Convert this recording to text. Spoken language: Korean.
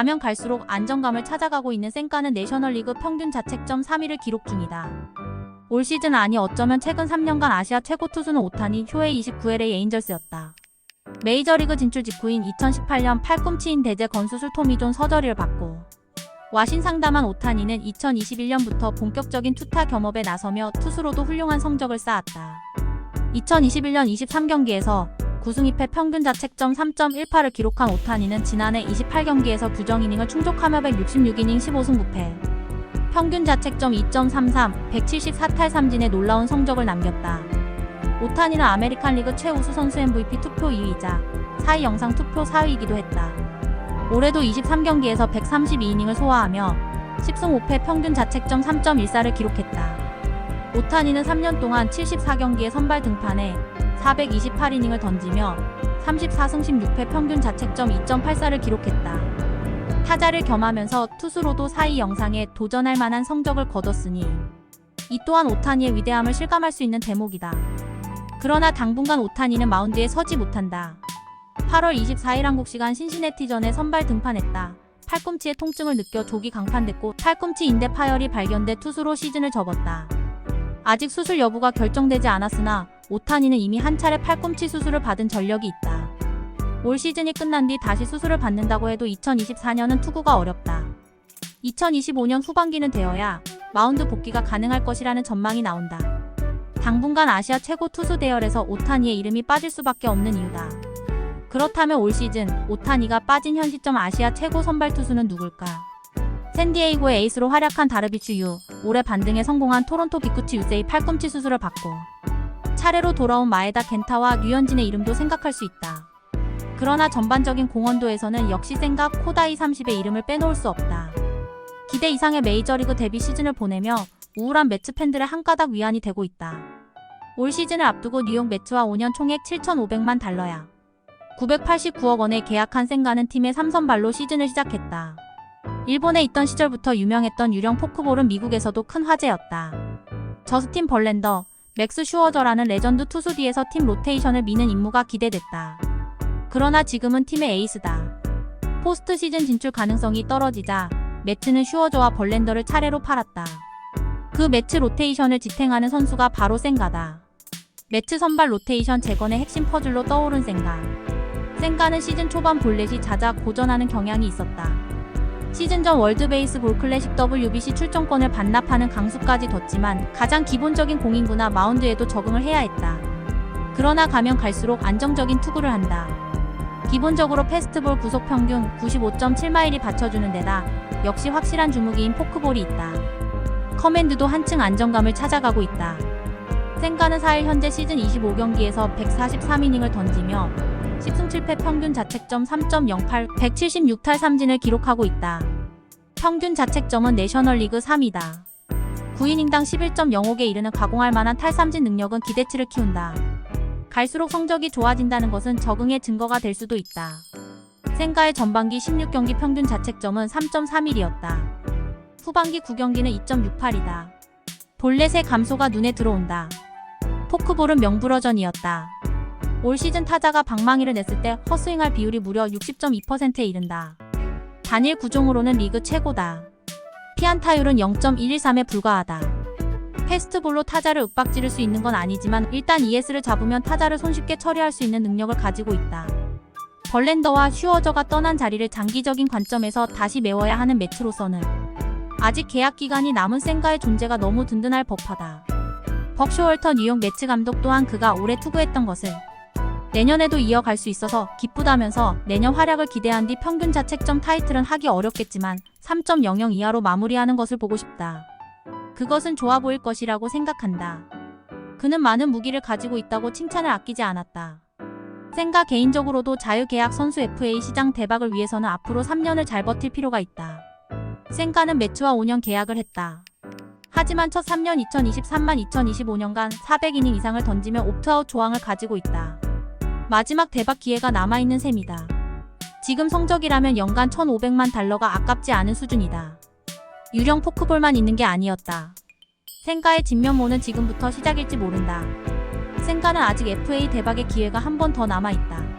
가면 갈수록 안정감을 찾아가고 있는 센카는 내셔널리그 평균 자책점 3위를 기록 중이다. 올 시즌 아니 어쩌면 최근 3년간 아시아 최고 투수는 오타니 효의 29LA 에인절스였다. 메이저리그 진출 직후인 2018년 팔꿈치인 대제 건수술 토미존 서저리를 받고 와신 상담한 오타니는 2021년부터 본격적인 투타 겸업에 나서며 투수로도 훌륭한 성적을 쌓았다. 2021년 23경기에서 9승 2패 평균 자책점 3.18을 기록한 오타니는 지난해 28경기에서 규정 이닝을 충족하며 166이닝 15승 9패. 평균 자책점 2.33, 174탈 3진의 놀라운 성적을 남겼다. 오타니는 아메리칸 리그 최우수 선수 MVP 투표 2위이자 4위 영상 투표 4위이기도 했다. 올해도 23경기에서 132이닝을 소화하며 10승 5패 평균 자책점 3.14를 기록했다. 오타니는 3년 동안 74경기에 선발 등판해 428이닝을 던지며 34승 16패 평균 자책점 2.84를 기록했다. 타자를 겸하면서 투수로도 4위 영상에 도전할 만한 성적을 거뒀으니 이 또한 오타니의 위대함을 실감할 수 있는 대목이다. 그러나 당분간 오타니는 마운드에 서지 못한다. 8월 24일 한국 시간 신시내티전에 선발 등판했다. 팔꿈치의 통증을 느껴 조기 강판됐고 팔꿈치 인대 파열이 발견돼 투수로 시즌을 접었다. 아직 수술 여부가 결정되지 않았으나 오타니는 이미 한 차례 팔꿈치 수술을 받은 전력이 있다. 올 시즌이 끝난 뒤 다시 수술을 받는다고 해도 2024년은 투구가 어렵다. 2025년 후반기는 되어야 마운드 복귀가 가능할 것이라는 전망이 나온다. 당분간 아시아 최고 투수 대열에서 오타니의 이름이 빠질 수밖에 없는 이유다. 그렇다면 올 시즌 오타니가 빠진 현 시점 아시아 최고 선발 투수는 누굴까? 샌디에이고의 에이스로 활약한 다르비추 유, 올해 반등에 성공한 토론토 기쿠치 유세이 팔꿈치 수술을 받고 차례로 돌아온 마에다 겐타와 류현진의 이름도 생각할 수 있다. 그러나 전반적인 공헌도에서는 역시 생가 코다이 30의 이름을 빼놓을 수 없다. 기대 이상의 메이저리그 데뷔 시즌을 보내며 우울한 매츠 팬들의 한 가닥 위안이 되고 있다. 올 시즌을 앞두고 뉴욕 매츠와 5년 총액 7,500만 달러야. 989억 원에 계약한 생가는 팀의 3선발로 시즌을 시작했다. 일본에 있던 시절부터 유명했던 유령 포크볼은 미국에서도 큰 화제였다. 저스틴 벌렌더, 맥스 슈어저라는 레전드 투수 뒤에서 팀 로테이션을 미는 임무가 기대됐다. 그러나 지금은 팀의 에이스다. 포스트 시즌 진출 가능성이 떨어지자 매츠는 슈어저와 벌렌더를 차례로 팔았다. 그 매츠 로테이션을 지탱하는 선수가 바로 생가다. 매츠 선발 로테이션 재건의 핵심 퍼즐로 떠오른 생가. 생가는 시즌 초반 볼넷이 잦아 고전하는 경향이 있었다. 시즌 전 월드 베이스볼 클래식 WBC 출전권을 반납하는 강수까지 뒀지만 가장 기본적인 공인구나 마운드에도 적응을 해야 했다. 그러나 가면 갈수록 안정적인 투구를 한다. 기본적으로 패스트볼 구속 평균 95.7마일이 받쳐주는 데다 역시 확실한 주무기인 포크볼이 있다. 커맨드도 한층 안정감을 찾아가고 있다. 생가는 4일 현재 시즌 25경기에서 143이닝을 던지며 10승 7패 평균 자책점 3.08, 176탈 3진을 기록하고 있다. 평균 자책점은 내셔널리그 3위다. 9이닝당 11.05개 이르는 가공할 만한 탈삼진 능력은 기대치를 키운다. 갈수록 성적이 좋아진다는 것은 적응의 증거가 될 수도 있다. 생가의 전반기 16경기 평균 자책점은 3.31이었다. 후반기 9경기는 2.68이다. 볼넷의 감소가 눈에 들어온다. 포크볼은 명불허전이었다. 올 시즌 타자가 방망이를 냈을 때 헛스윙할 비율이 무려 60.2%에 이른다. 단일 구종으로는 리그 최고다. 피안타율은 0.113에 불과하다. 패스트볼로 타자를 윽박지를 수 있는 건 아니지만 일단 ES를 잡으면 타자를 손쉽게 처리할 수 있는 능력을 가지고 있다. 벌렌더와 슈어저가 떠난 자리를 장기적인 관점에서 다시 메워야 하는 매치로서는 아직 계약 기간이 남은 센가의 존재가 너무 든든할 법하다. 벅쇼월터 뉴욕 매치 감독 또한 그가 올해 투구했던 것을 내년에도 이어갈 수 있어서 기쁘다면서 내년 활약을 기대한 뒤 평균 자책점 타이틀은 하기 어렵겠지만 3.00 이하로 마무리하는 것을 보고 싶다. 그것은 좋아 보일 것이라고 생각한다. 그는 많은 무기를 가지고 있다고 칭찬을 아끼지 않았다. 생가 개인적으로도 자유계약 선수 FA 시장 대박을 위해서는 앞으로 3년을 잘 버틸 필요가 있다. 생가는 매츠와 5년 계약을 했다. 하지만 첫 3년 2023만 2025년간 400이닝 이상을 던지며 옵트아웃 조항을 가지고 있다. 마지막 대박 기회가 남아있는 셈이다. 지금 성적이라면 연간 1,500만 달러가 아깝지 않은 수준이다. 유령 포크볼만 있는 게 아니었다. 생가의 진면모는 지금부터 시작일지 모른다. 생가는 아직 FA 대박의 기회가 한 번 더 남아있다.